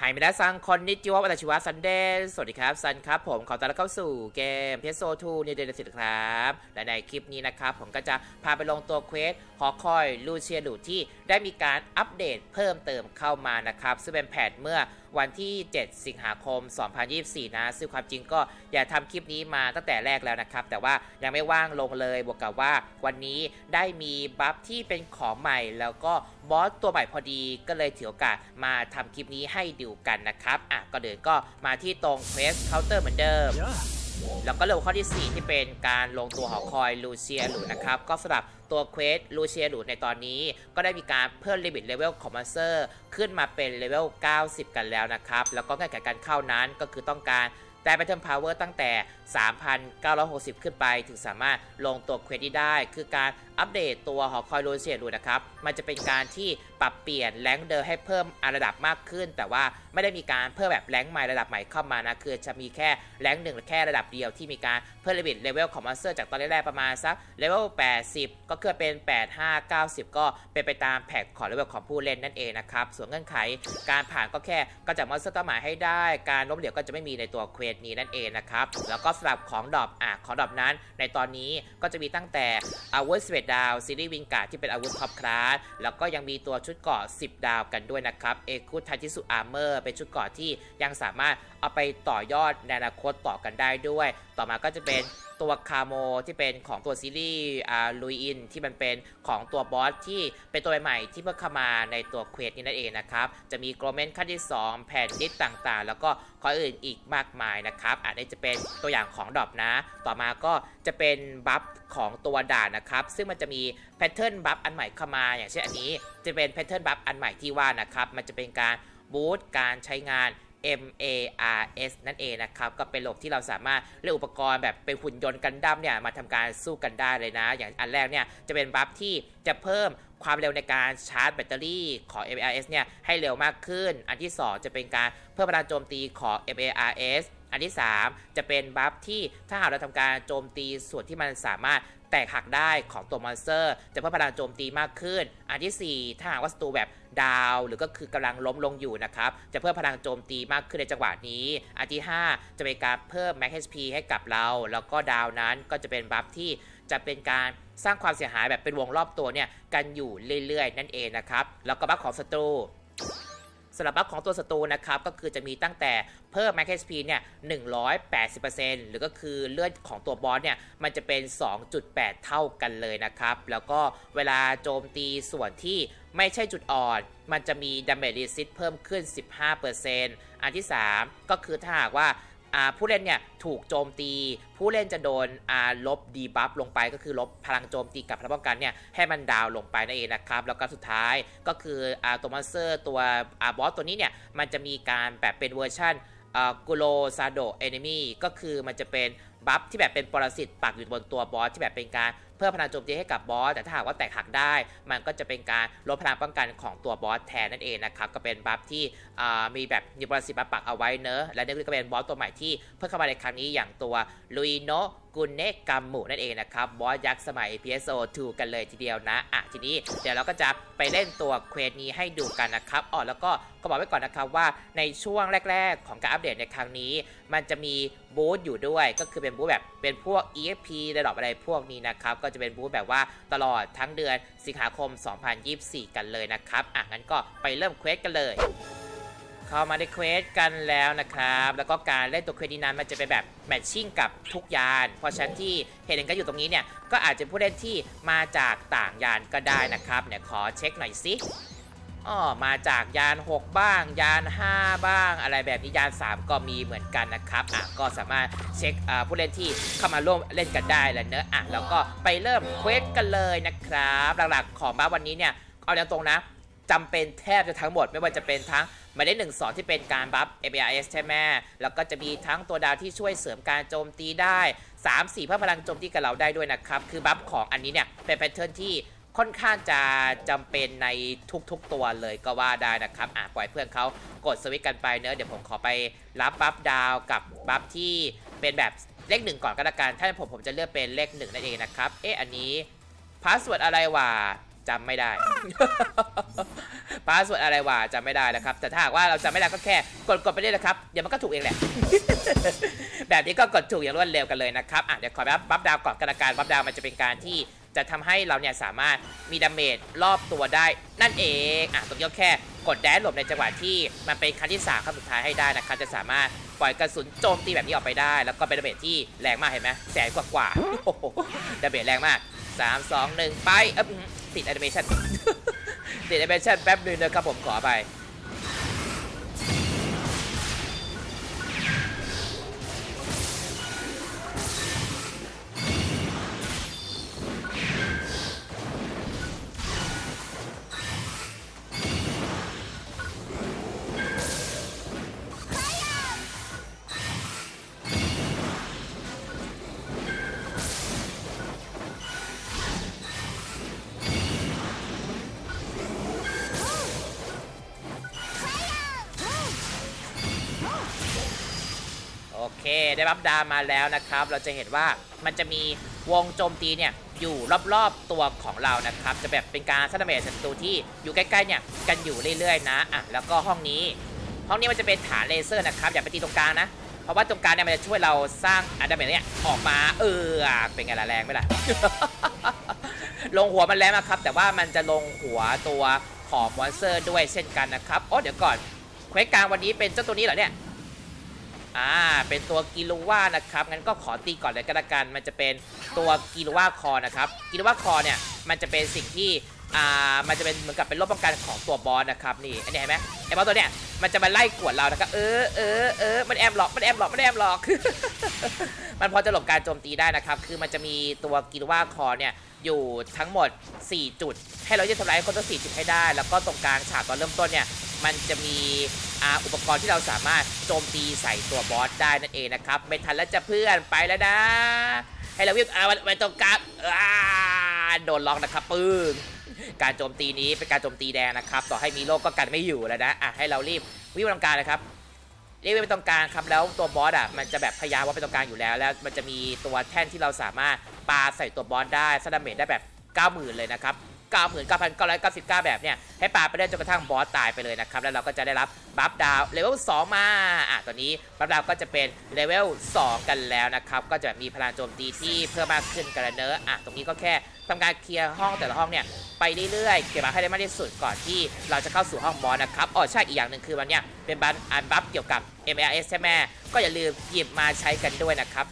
ไฮมินาซังคอนนิจิวะวัตชิวะซันเดย์สวัสดีครับ ซันครับผมขอต้อนรับเข้าสู่เกมเพโซทูในเดือนสิครับ และในคลิปนี้นะครับ ผมก็จะพาไปลงตัวเควสหอคอยลูเชียดูที่ได้มีการอัปเดตเพิ่มเติมเข้ามานะครับ ซึ่งเป็นแพทเมื่อวันที่ 7 สิงหาคม 2024 นะ ซึ่งความจริงก็อย่าทำคลิปนี้มาตั้งแต่แรกแล้วนะครับ แต่ว่ายังไม่ว่างลงเลยบวกกับว่าวันนี้ได้มีบัฟที่เป็นของใหม่ แล้วก็บอสตัวใหม่พอดีก็เลยถือโอกาสมาทำคลิปนี้ให้ดูกันนะครับอะก็เดินก็มาที่ตรงเควสเคาน์เตอร์เหมือนเดิม แล้วก็เรื่องข้อที่ 4 ที่เป็นการลงตัวหอคอยลูเซียหลูนะครับ ก็สำหรับตัวเควสลูเซียหลูในตอนนี้ ก็ได้มีการเพิ่มลิมิตเลเวลของมอนสเตอร์ ขึ้นมาเป็นเลเวล90 กันแล้วนะครับ แล้วก็เงื่อนไขการเข้านั้นก็คือต้องการ แต่ Battle Power ตั้งแต่ 3,960 ขึ้นไปถึงสามารถลงตัวเควสนี้ได้ คือการอัปเดตตัวหอคอยลูเซียหลูนะครับ มันจะเป็นการที่ปรับเปลี่ยนแรงเดิมให้เพิ่มระดับมากขึ้น แต่ว่าไม่ได้มีการเพิ่มแบบแรงใหม่ระดับใหม่เข้ามานะ คือจะมีแค่แรงหนึ่งแค่ระดับเดียวที่มีการเพิ่มลิมิตเลเวลของมอนสเตอร์จากตอนแรกๆประมาณสักเลเวล 80 ก็คือเป็น 85 90 ก็เป็นไปตามแพ็กของเลเวลของผู้เล่นนั่นเองนะครับ ส่วนเงื่อนไขการผ่านก็แค่ก็จากมอนสเตอร์ต้นหมายให้ได้ การล้มเหลวก็จะไม่มีในตัวเควสนี้นั่นเองนะครับ แล้วก็สำหรับของดอบอะของดอบนั้น ในตอนนี้ก็จะมีตั้งแต่อาวุธสเวดดาวซีรีส์วิงการ์ที่เป็นอาวุธท็อปคลาสแล้วก็ยังมีตัวชุดเกาะ 10 ดาวกันด้วยนะครับเอคุทาจิสุอาร์เมอร์เป็นชุดเกาะที่ยังสามารถเอาไปต่อยอดในอนาคตต่อกันได้ด้วย ต่อมาก็จะเป็น ตัวคาโมที่เป็นของตัวซีรีส์อ่าลุยอินที่มันเป็นของตัวบอสที่เป็นตัวใหม่ที่เพิ่งเข้ามาในตัวเควสนี้นั่นเองนะครับ จะมีโกลเมนขั้นที่ 2 แผ่นดิสต่างๆ แล้วก็ข้ออื่นอีกมากมายนะครับอันนี้จะเป็นตัวอย่างของดอปนะ ต่อมาก็จะเป็นบัฟของตัวด่านนะครับ ซึ่งมันจะมีแพทเทิร์นบัฟอันใหม่เข้ามา อย่างเช่นอันนี้จะเป็นแพทเทิร์นบัฟอันใหม่ที่ว่านะครับ มันจะเป็นการบูตการใช้งาน MARS นั่นเองนะครับ ก็เป็นระบบที่เราสามารถเลือกอุปกรณ์แบบเป็นหุ่นยนต์กันดั้มเนี่ยมาทำการสู้กันได้เลยนะ อย่างอันแรกเนี่ยจะเป็นบัฟที่จะเพิ่มความเร็วในการชาร์จแบตเตอรี่ของ MARS เนี่ยให้เร็วมากขึ้น อันที่ 2 จะเป็นการเพิ่มพลังโจมตีของ MARS อันที่ 3 จะเป็นบัฟที่ถ้าหากเราทำการโจมตีส่วนที่มันสามารถแตกหักได้ของตัวมอนสเตอร์ จะเพิ่มพลังโจมตีมากขึ้น อันทีสี่4 ถ้าหากว่าศัตรูแบบดาวหรือก็คือกำลังล้มลงอยู่นะครับ จะเพิ่มพลังโจมตีมากขึ้นในจังหวะนี้ อันที่ 5 จะเป็นการเพิ่ม Max HP ให้กับเรา แล้วก็ดาวนั้นก็จะเป็นบัฟที่จะเป็นการสร้างความเสียหายแบบเป็นวงรอบตัวเนี่ยกันอยู่เรื่อยๆ นั่นเองนะครับ แล้วก็บัฟของศัตรู สำหรับบัฟของตัวศัตรูนะครับ ก็คือจะมีตั้งแต่เพิ่ม Max HP เนี่ย180%หรือก็คือเลือดของตัวบอสเนี่ย มันจะเป็น 2.8 เท่ากันเลยนะครับ แล้วก็เวลาโจมตีส่วนที่ไม่ใช่จุดอ่อน มันจะมี Damage Resist เพิ่มขึ้น 15%อันที่ 3 ก็คือถ้าหากว่าอ่า ผู้เล่นเนี่ยถูกโจมตี ผู้เล่นจะโดนลบดีบัฟลงไปก็คือลบพลังโจมตีกับพลังป้องกันเนี่ยให้มันดาวลงไปนั่นเองนะครับ แล้วก็สุดท้ายก็คืออตัวมอนสเตอร์ตัวอบอสตัวนี้เนี่ยมันจะมีการแบบเป็นเวอร์ชันกุโลซาโดเอนมี่ก็คือมันจะเป็นบัฟที่แบบเป็นปรสิตปักอยู่บนตัวบอสที่แบบเป็นการ เพิ่มพลังโจมตีให้กับบอสแต่ถ้าหากว่าแตกหักได้ มันก็จะเป็นการลดพลังป้องกันของตัวบอสแทนนั่นเองนะครับก็เป็นบัฟที่มีแบบมีปรสิตมาปักเอาไว้เนอะและนี่ก็เป็นบอสตัวใหม่ที่เพิ่มเข้ามาในครั้งนี้อย่างตัวลุยโนกุนเนกัมมุนั่นเองนะครับบอสยักษ์สมัย PSO 2 กันเลยทีเดียวนะอะทีนี้เดี๋ยวเราก็จะไปเล่นตัวเควสนี้ให้ดูกันนะครับอ๋อแล้วก็ก็บอกไว้ก่อนนะครับว่าในช่วงแรก ๆ ของการอัปเดตในครั้งนี้ มันจะมีบูธอยู่ด้วย ก็คือเป็นบูธแบบเป็นพวก EXP ระดับอะไรพวกนี้นะครับ ก็จะเป็นบูธแบบว่าตลอดทั้งเดือนสิงหาคม 2024 กันเลยนะครับอะงั้นก็ไปเริ่มเควสกันเลย เข้ามาในเควสกันแล้วนะครับ แล้วก็การเล่นตัวเควสนี้นั้นมันจะเป็นแบบแมทชิ่งกับทุกยาน เพราะฉะนั้นที่เห็นกันอยู่ตรงนี้เนี่ย ก็อาจจะผู้เล่นที่มาจากต่างยานก็ได้นะครับเนี่ยขอเช็คหน่อยสิอ๋อมาจากยาน 6 บ้าง ยาน 5 บ้าง อะไรแบบนี้ยาน 3 ก็มีเหมือนกันนะครับอะก็สามารถเช็คผู้เล่นที่เข้ามาร่วมเล่นกันได้แหละเนอะอะแล้วก็ไปเริ่มเควสกันเลยนะครับ หลักๆของบ้าวันนี้เนี่ยเอาอย่างตรงนะจำเป็นแทบจะทั้งหมดไม่ว่าจะเป็นทั้ง หมายเลขหนึ่งสองที่เป็นการบัฟ ABRS ใช่ไหมแล้วก็จะมีทั้งตัวดาวที่ช่วยเสริมการโจมตีได้ 3 4เพิ่มพลังโจมตีกับเราได้ด้วยนะครับ คือบัฟของอันนี้เนี่ยเป็นแพทเทิร์นที่ค่อนข้างจะจำเป็นในทุกๆตัวเลยก็ว่าได้นะครับอะปล่อยเพื่อนเขากดสวิตช์กันไปเนอะเดี๋ยวผมขอไปรับบัฟดาวกับบัฟที่เป็นแบบเลขหนึ่งก่อนก็แล้วกัน ถ้าผมผมจะเลือกเป็นเลขหนึ่งนั่นเองนะครับ เอ๊ะอันนี้พาสเวิร์ดอะไรวะจำไม่ได้ พาสเวิร์ดอะไรวะจำไม่ได้นะครับ แต่ถ้าหากว่าเราจำไม่ได้ก็แค่กดกดไปเลยนะครับ เดี๋ยวมันก็ถูกเองแหละ แบบนี้ก็กดถูกอย่างรวดเร็วกันเลยนะครับอะเดี๋ยวขอบัฟบัฟดาวก่อนกันละการบัฟดาวมันจะเป็นการที่จะทำให้เราเนี่ยสามารถมีดาเมจรอบตัวได้นั่นเองอะตรงนี้ก็แค่กดแดนหลบในจังหวะที่มันเป็นครั้งที่สามครั้งสุดท้ายให้ได้นะครับจะสามารถปล่อยกระสุนโจมตีแบบนี้ออกไปได้ แล้วก็เป็นดาเมจที่แรงมากเห็นไหมแสนกว่ากว่าดาเมจแรงมาก 3 2 1 ไปเอ๊ะติดแอนิเมชัน ติดแอนิเมชันแป๊บนึงนะครับผมขอไป ได้บัฟดามาแล้วนะครับ เราจะเห็นว่ามันจะมีวงโจมตีเนี่ยอยู่รอบๆตัวของเรานะครับ จะแบบเป็นการสร้างดาเมจศัตรูที่อยู่ใกล้ๆเนี่ยกันอยู่เรื่อยๆนะอะแล้วก็ห้องนี้ ห้องนี้มันจะเป็นฐานเลเซอร์นะครับอย่าไปตีตรงกลางนะเพราะว่าตรงกลางเนี่ยมันจะช่วยเราสร้างอันดาเมจเนี่ยออกมาเออเป็นไงล่ะแรงไหมล่ะลงหัวมันแล้วนะครับ แต่ว่ามันจะลงหัวตัวของมอนสเตอร์ด้วยเช่นกันนะครับโอ้เดี๋ยวก่อนเควสกลางวันนี้เป็นเจ้าตัวนี้เหรอเนี่ย อ่า เป็นตัวกิโลว่านะครับ งั้นก็ขอตีก่อนเลยก็แล้วกัน มันจะเป็นตัวกิโลว่าคอนะครับ กิโลว่าคอเนี่ย มันจะเป็นสิ่งที่ อ่า มันจะเป็นเหมือนกับเป็นรบป้องกันของตัวบอสนะครับ นี่อันนี้เห็นไหมไอ้บอสตัวเนี้ย มันจะมาไล่กวดเรานะครับ เออเออเออมันแอบหลอก มันแอบหลอก มันแอบหลอก มันพอจะหลบการโจมตีได้นะครับ คือมันจะมีตัวกิโลว่าคอเนี่ยอยู่ทั้งหมด 4 จุด ให้เราจะทำลายคนทั้ง4จุดให้ได้ แล้วก็ตรงกลางฉากตอนเริ่มต้นเนี่ย มันจะมีอุปกรณ์ที่เราสามารถโจมตีใส่ตัวบอสได้นั่นเองนะครับ ไม่ทันแล้วจะเพื่อนไปแล้วนะ ให้เราวิ่งอ่ามันมันตรงกลางโดนล็อกนะครับปึ้งการโจมตีนี้เป็นการโจมตีแดงนะครับ ต่อให้มีโลกก็กันไม่อยู่แล้วนะอะให้เรารีบวิ่งไปตรงกลางนะครับเรียกว่าเป็นตรงกลางครับแล้วตัวบอสอะมันจะแบบพยายามว่าเป็นตรงกลางอยู่แล้ว แล้วมันจะมีตัวแท่นที่เราสามารถปาใส่ตัวบอสได้สดาเมจได้แบบ 90,000 เลยนะครับ 99,999 แบบเนี่ยให้ปาไปได้จนกระทั่งบอสตายไปเลยนะครับ แล้วเราก็จะได้รับบัฟดาวเลเวล 2 มาอะตอนนี้บัฟดาวก็จะเป็นเลเวล 2 กันแล้วนะครับ ก็จะมีพลังโจมตีที่เพิ่มมากขึ้นกันแล้วเนอะอะตรงนี้ก็แค่ทำการเคลียร์ห้องแต่ละห้องเนี่ยไปเรื่อยๆ เก็บมาให้ได้มากที่สุดก่อนที่เราจะเข้าสู่ห้องบอสนะครับอ๋อใช่อีกอย่างหนึ่งคือมันเนี่ยเป็นบัฟอันบัฟเกี่ยวกับ MLS ใช่ไหมก็อย่าลืมหยิบมาใช้กันด้วยนะครับ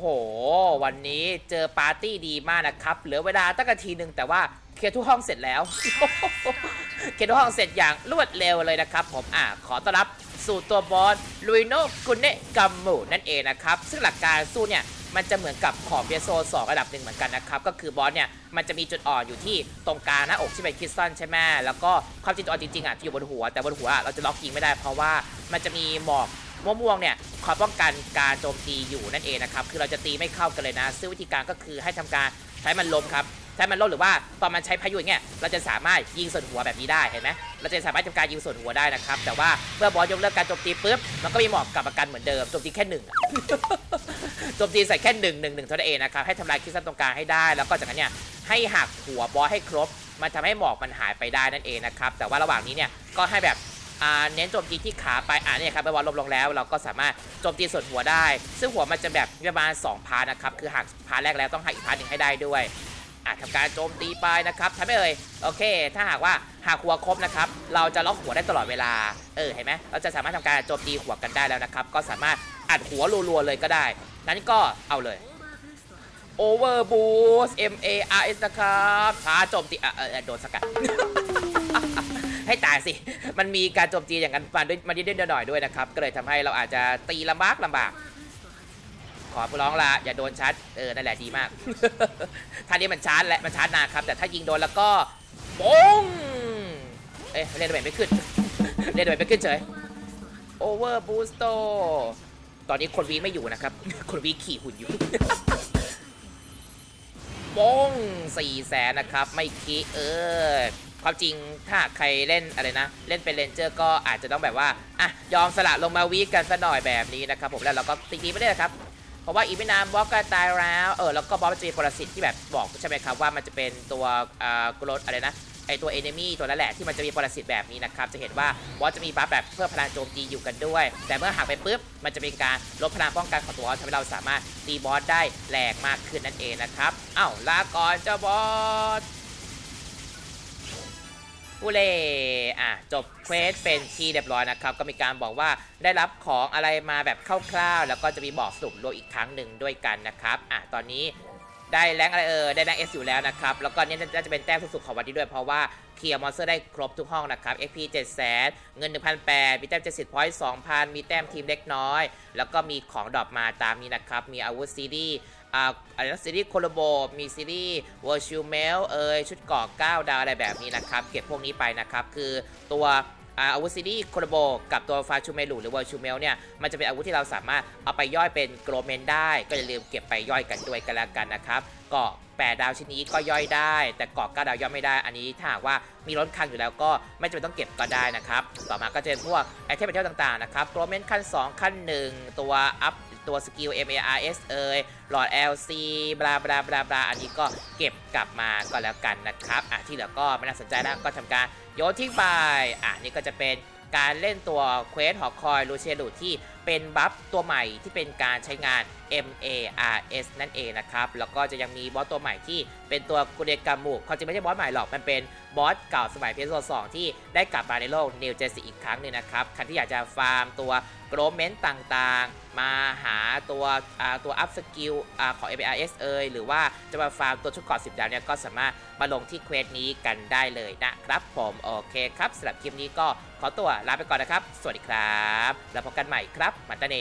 โอ้โห วันนี้เจอปาร์ตี้ดีมากนะครับ เหลือเวลาตั้งนาทีหนึ่งแต่ว่าเคลียร์ทุกห้องเสร็จแล้ว เคลียร์ทุกห้องเสร็จอย่างรวดเร็วเลยนะครับ ผมอะขอต้อนรับสู่ตัวบอสลุยโนกุเนกัมมูนั่นเองนะครับ ซึ่งหลักการสู้เนี่ยมันจะเหมือนกับของเปียโซสองระดับหนึ่งเหมือนกันนะครับ ก็คือบอสเนี่ยมันจะมีจุดอ่อนอยู่ที่ตรงกลางหน้าอกที่เป็นคริสตัลใช่ไหมแล้วก็ความจริงจุดอ่อนจริงๆอะที่อยู่บนหัว แต่บนหัวเราจะล็อกยิงไม่ได้เพราะว่ามันจะมีหมอก ม่วงๆเนี่ยคอยป้องกันการโจมตีอยู่นั่นเองนะครับ คือเราจะตีไม่เข้ากันเลยนะ ซึ่งวิธีการก็คือให้ทำการใช้มันล้มครับถถ้มันลดหรือว่าตอนมันใช้พายุอย่างเงี้ย เราจะสามารถยิงส่วนหัวแบบนี้ได้เห็นไหมเราจะสามารถทำการยิงส่วนหัวได้นะครับ แต่ว่าเมื่อบอสยกเลิกการโจมตีปุ๊บ มันก็มีหมอกกลับมากันเหมือนเดิม โจมตีแค่หนึ่งโจมตีใส่แค่หนึ่งหนึ่งหนึ่งเท่านั้นเองนะครับ ให้ทำลายคริสตัลตรงกลางให้ได้ แล้วก็จากนั้นเนี่ยให้หักหัวบอสให้ครบ มันทำให้หมอกมันหายไปได้นั่นเองนะครับ แต่ว่าระหว่างนี้เนี่ยก็ให้แบบอ่า เน้นโจมตีที่ขาไปอ่าเนี่ยครับไปบอลลมลงแล้ว เราก็สามารถโจมตีส่วนหัวได้ ซึ่งหัวมันจะแบบประมาณ2พาร์ทนะครับคือหักพาร์ทแรกแล้วต้องหักอีกพาร์ทหนึ่งให้ได้ด้วยอะทำการโจมตีไปนะครับทำให้เอ่ยโอเค ถ้าหากว่าหักหัวครบนะครับ เราจะล็อกหัวได้ตลอดเวลา เออเห็นไหมเราจะสามารถทำการโจมตีหัวกันได้แล้วนะครับ ก็สามารถอัดหัวรัวๆเลยก็ได้ นั้นก็เอาเลย Over Boost M A R S นะครับช้าโจมตีอะเออโดนสกัด ให้ตายสิ มันมีการโจมตีอย่างนั้นมาด้วยมาด้วยหน่อยด้วยนะครับ ก็เลยทำให้เราอาจจะตีลำบากลำบาก ขอร้องละอย่าโดนชาร์จ เออ นั่นแหละดีมาก ท่านี้มันชาร์จแหละมันชาร์จนานครับ แต่ถ้ายิงโดนแล้วก็โป้งเอ๊ะเล่นดาเมจไม่ขึ้น เล่นดาเมจไม่ขึ้นเฉย Over Boost ตอนนี้คนวีไม่อยู่นะครับ คนวีขี่หุ่นอยู่ป้งสี่แสนนะครับ ไม่คิดเออ ความจริงถ้าใครเล่นอะไรนะ เล่นเป็นเลนเจอร์ก็อาจจะต้องแบบว่าอะยอมสละลงมาวีกันซะหน่อยแบบนี้นะครับผมแล้วเราก็ตีไม่ได้ครับเพราะว่าอีกไม่นานบล็อสก็ตายแล้วเออแล้วก็บอสมันจะมีปรสิตที่แบบบอกใช่ไหมครับว่ามันจะเป็นตัวอ่ากรดอะไรนะไอตัวเอเนมี่ตัวนั้นแหละที่มันจะมีปรสิตแบบนี้นะครับจะเห็นว่าบอสจะมีบัฟแบบเพิ่มพลังโจมตีอยู่กันด้วย แต่เมื่อหักไปปุ๊บมันจะเป็นการลดพลังป้องกันของตัวบอสทำให้เราสามารถตีบอสได้แรงมากขึ้นนั่นเองนะครับอ้าวลาก่อนเจ้าบอส ผู้เล่อะจบเควสเป็นที่เรียบร้อยนะครับ ก็มีการบอกว่าได้รับของอะไรมาแบบคร่าวๆ แล้วก็จะมีบอกสรุปรวมอีกครั้งหนึ่งด้วยกันนะครับอะตอนนี้ได้แรงอะไรเออได้แรงเอสอยู่แล้วนะครับ แล้วก็เนี่ยน่าจะเป็นแต้มสุดๆของวันนี้ด้วยเพราะว่าเคลียร์มอนสเตอร์ได้ครบทุกห้องนะครับ XP 7 0 0 0 0เงิน 1,800มีแต้ม70 point 2,000 มีแต้มทีมเล็กน้อย แล้วก็มีของดรอปมาตามนี้นะครับ มีอาวุธซีรีส์ อ่าอะไรนะซีรีส์โคโลโบมีซีรีส์วอร์ชูเมลเอยชุดเกาะ9ดาวอะไรแบบนี้นะครับ เก็บพวกนี้ไปนะครับ คือตัวอาวุธซีรีส์โคโลโบกับตัวฟาชูเมลูหรือวอร์ชูเมลเนี่ย มันจะเป็นอาวุธที่เราสามารถเอาไปย่อยเป็นโกลเมนได้ ก็อย่าลืมเก็บไปย่อยกันด้วยกันแล้วกันนะครับเกาะ8ดาวชิ้นนี้ก็ย่อยได้ แต่เกาะ9ดาวย่อยไม่ได้ อันนี้ถ้าหากว่ามีล้นคลังอยู่แล้วก็ไม่จำเป็นต้องเก็บก็ได้นะครับ ต่อมาก็จะเป็นพวกไอเทมไอเทมต่างๆนะครับโกลเมนขั้น 2 ขั้น 1 ตัวอัพ ตัวสกิล MARS เอยหลอด LC บลาบลาบลาบลาอันนี้ก็เก็บกลับมาก็แล้วกันนะครับอะที่เหลือก็ไม่น่าสนใจแล้วก็ทำการโยนทิ้งไปอะนี่ก็จะเป็นการเล่นตัวเควสหอคอยลูเชียลูที่เป็นบัฟตัวใหม่ที่เป็นการใช้งาน MARS นั่นเองนะครับ แล้วก็จะยังมีบอสตัวใหม่ที่เป็นตัวกุเดกามุความจริงไม่ใช่บอสใหม่หรอก มันเป็นบอสเก่าสมัยเพโซสองที่ได้กลับมาในโลกนิวเจสิอีกครั้งหนึ่งนะครับใครที่อยากจะฟาร์มตัวโกลเมนต์ต่างๆ มาหาตัวตัวอัพสกิลอ่าของ MRS เอยหรือว่าจะมาฟาร์มตัวชุดเกราะ10ดาวเนี่ยก็สามารถมาลงที่เควสนี้กันได้เลยนะครับผมโอเคครับสำหรับคลิปนี้ก็ขอตัวลาไปก่อนนะครับ สวัสดีครับ แล้วพบกันใหม่ครับมาตาเน